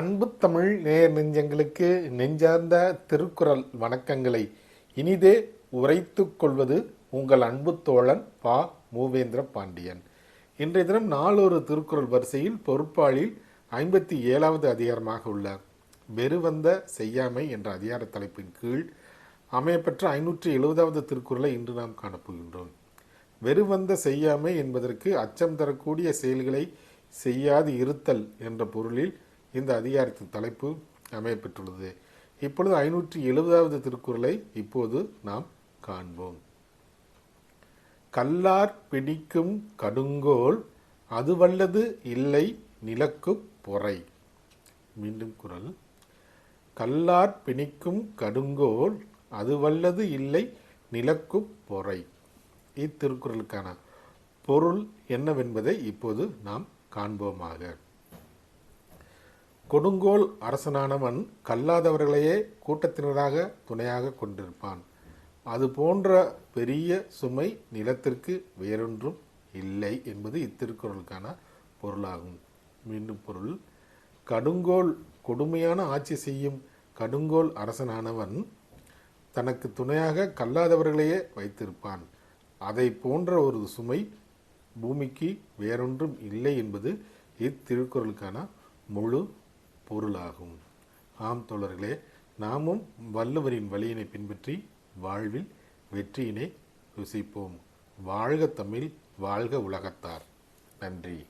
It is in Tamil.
அன்பு தமிழ் நேர் நெஞ்சங்களுக்கு நெஞ்சார்ந்த திருக்குறள் வணக்கங்களை. இனிதே உரைத்து கொள்வது உங்கள் அன்பு தோழன் பா. மூவேந்திர பாண்டியன். இன்றைய தினம் நாளொரு திருக்குறள் வரிசையில் பொறுப்பாளில் ஐம்பத்தி ஏழாவது அதிகாரமாக உள்ள வெறுவந்த செய்யாமை என்ற அதிகார தலைப்பின் கீழ் அமையப்பெற்ற ஐநூற்றி எழுபதாவது திருக்குறளை இன்று நாம் காணப்போகின்றோம். வெறுவந்த செய்யாமை என்பதற்கு அச்சம் தரக்கூடிய செயல்களை செய்யாது இருத்தல் என்ற பொருளில் இந்த அதிகாரத்தின் தலைப்பு அமையப்பெற்றுள்ளது. இப்பொழுது ஐநூற்றி எழுபதாவது திருக்குறளை இப்போது நாம் காண்போம். கல்லார் பிடிக்கும் கடுங்கோல் அதுவல்லது இல்லை நிலக்குப் பொறை. மீண்டும் குரல். கல்லார் பிணிக்கும் கடுங்கோல் அதுவல்லது இல்லை நிலக்குப் பொறை. இத்திருக்குறளுக்கான பொருள் என்னவென்பதை இப்போது நாம் காண்போமாக. கொடுங்கோல் அரசனானவன் கல்லாதவர்களையே கூட்டத்தினராக துணையாக கொண்டிருப்பான். அது போன்ற பெரிய சுமை நிலத்திற்கு வேறொன்றும் இல்லை என்பது இத்திருக்குறளுக்கான பொருளாகும். மீண்டும் பொருள். கடுங்கோல் கொடுமையான ஆட்சி செய்யும் கடுங்கோல் அரசனானவன் தனக்கு துணையாக கல்லாதவர்களையே வைத்திருப்பான். அதை போன்ற ஒரு சுமை பூமிக்கு வேறொன்றும் இல்லை என்பது இத்திருக்குறளுக்கான முழு பொருளாகும். ஆம் தோழர்களே நாமும் வள்ளுவரின் வழியினை பின்பற்றி வாழ்வில் வெற்றியினை ருசிப்போம். வாழ்க தமிழ் வாழ்க உலகத்தார். நன்றி.